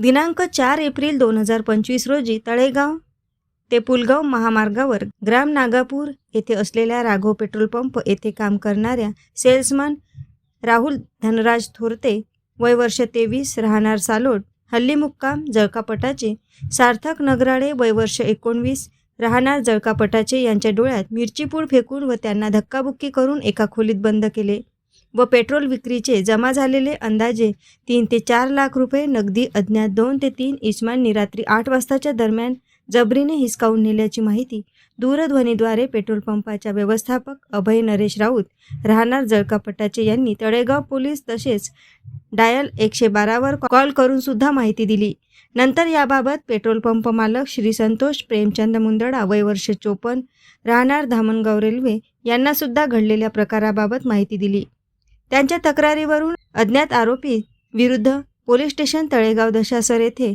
दिनांक चार एप्रिल दोन हजार पंचवीस रोजी तळेगाव ते पुलगाव महामार्गावर ग्राम नागापूर येथे असलेल्या राघव पेट्रोल पंप येथे काम करणाऱ्या सेल्समन राहुल धनराज थोरते वय वर्ष तेवीस राहणार सालोड हल्ली मुक्काम जळकापटाचे सार्थक नगराळे वय वर्ष एकोणवीस राहणार जळकापटाचे यांच्या डोळ्यात मिरचीपूड फेकून व त्यांना धक्काबुक्की करून एका खोलीत बंद केले. व पेट्रोल विक्रीचे जमा झालेले अंदाजे तीन ते चार लाख रुपये नगदी अज्ञात दोन ते तीन इसमांनी रात्री आठ वाजताच्या दरम्यान जबरीने हिसकावून नेल्याची माहिती दूरध्वनीद्वारे पेट्रोल पंपाच्या व्यवस्थापक अभय नरेश राऊत राहणार जळकापटाचे यांनी तळेगाव पोलीस तसेच डायल एकशे बारावर कॉल करून सुद्धा माहिती दिली. नंतर याबाबत पेट्रोल पंप मालक श्री संतोष प्रेमचंद मुंदडा वय वर्ष चोपन्न राहणार धामणगाव रेल्वे यांना सुद्धा घडलेल्या प्रकाराबाबत माहिती दिली. त्यांच्या तक्रारीवरून अज्ञात आरोपी विरुद्ध पोलीस स्टेशन तळेगाव दशासर येथे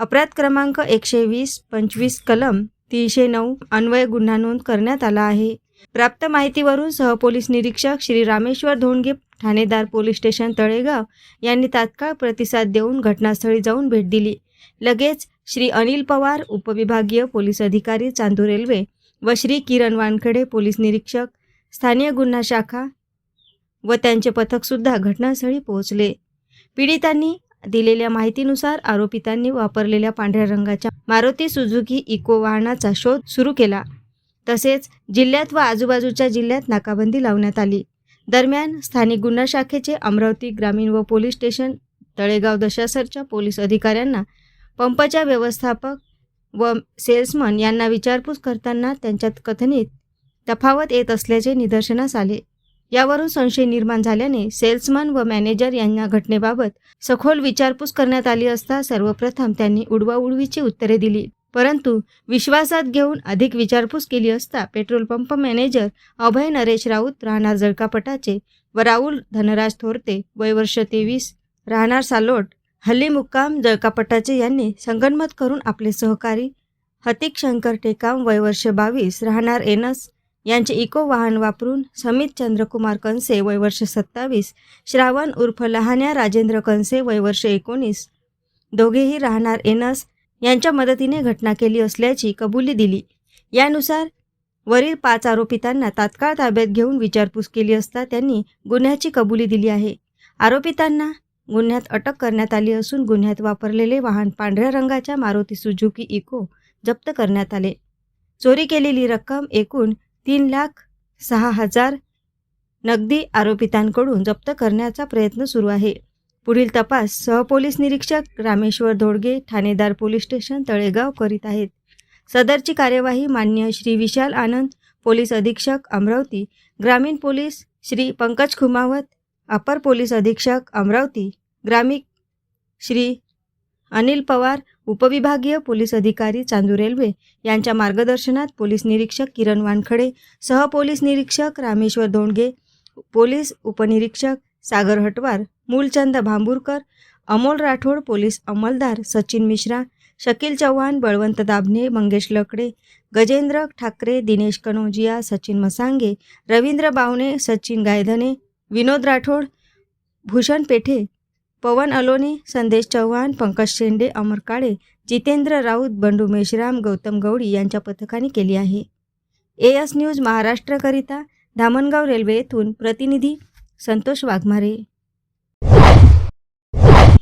अपराध क्रमांक एकशे वीस पंचवीस कलम तीनशे नऊ अन्वय गुन्हा नोंद करण्यात आला आहे. प्राप्त माहितीवरून सहपोलीस निरीक्षक श्री रामेश्वर धोंडगे ठाणेदार पोलीस स्टेशन तळेगाव यांनी तात्काळ प्रतिसाद देऊन घटनास्थळी जाऊन भेट दिली. लगेच श्री अनिल पवार उपविभागीय पोलीस अधिकारी चांदूर रेल्वे व श्री किरण वानखडे पोलीस निरीक्षक स्थानीय गुन्हा शाखा व त्यांचे पथकसुद्धा घटनास्थळी पोहोचले. पीडितांनी दिलेल्या माहितीनुसार आरोपितांनी वापरलेल्या पांढऱ्या रंगाच्या मारुती सुझुकी इको वाहनाचा शोध सुरू केला. तसेच जिल्ह्यात व आजूबाजूच्या जिल्ह्यात नाकाबंदी लावण्यात आली. दरम्यान स्थानिक गुन्हा शाखेचे अमरावती ग्रामीण व पोलीस स्टेशन तळेगाव दशासरच्या पोलीस अधिकाऱ्यांना पंपच्या व्यवस्थापक व सेल्समन यांना विचारपूस करताना त्यांच्यात कथनित तफावत येत असल्याचे निदर्शनास आले. यावरून संशय निर्माण झाल्याने सेल्समन व मॅनेजर यांना घटनेबाबत सखोल विचारपूस करण्यात आली असता सर्वप्रथम त्यांनी उडवाउडवीची उत्तरे दिली. परंतु विश्वासात घेऊन अधिक विचारपूस केली असता petrol pump manager Abhay Naresh Raut राहणार जळकापटाचे व राहुल धनराज थोरते वय वर्ष तेवीस राहणार सालोट हल्ली मुक्काम जळकापटाचे यांनी संगनमत करून आपले सहकारी हतिक शंकर टेकाम वय वर्ष बावीस राहणार एनस यांचे इको वाहन वापरून समित चंद्रकुमार कंसे वयवर्ष सत्तावीस श्रावण उर्फ लहान्या राजेंद्र कंसे वयवर्ष एकोणीस दोघेही राहणार एनस यांच्या मदतीने घटना केली असल्याची कबुली दिली. यानुसार वरील पाच आरोपितांना तात्काळ ताब्यात घेऊन विचारपूस केली असता त्यांनी गुन्ह्याची कबुली दिली आहे. आरोपितांना गुन्ह्यात अटक करण्यात आली असून गुन्ह्यात वापरलेले वाहन पांढऱ्या रंगाच्या मारुती सुझुकी इको जप्त करण्यात आले. चोरी केलेली रक्कम एकूण तीन लाख सहा हजार नगदी आरोपितांकडून जप्त करण्याचा प्रयत्न सुरू आहे. पुढील तपास सहपोलीस निरीक्षक रामेश्वर धोडगे ठाणेदार पोलीस स्टेशन तळेगाव करीत आहेत. सदरची कार्यवाही मान्य श्री विशाल आनंद पोलीस अधीक्षक अमरावती ग्रामीण पोलीस श्री पंकज खुमावत अपर पोलीस अधीक्षक अमरावती ग्रामीण श्री अनिल पवार उपविभागीय पोलीस अधिकारी चांदू रेल्वे यांच्या मार्गदर्शनात पोलीस निरीक्षक किरण वानखडे सहपोलीस निरीक्षक रामेश्वर दोंडगे पोलीस उपनिरीक्षक सागर हटवार मूलचंद भांबूरकर अमोल राठोड पोलीस अंमलदार सचिन मिश्रा शकील चव्हाण बळवंत दाभणे मंगेश लकडे गजेंद्र ठाकरे दिनेश कनोजिया सचिन मसांगे रवींद्र बावणे सचिन गायधने विनोद राठोड भूषण पेठे पवन अलोने संदेश चव्हाण पंकज शेंडे अमर काळे जितेंद्र राऊत बंडू मेश्राम गौतम गवडी यांच्या पथकाने केली आहे. ए एस न्यूज महाराष्ट्रकरिता धामणगाव रेल्वे येथून प्रतिनिधी संतोष वाघमारे.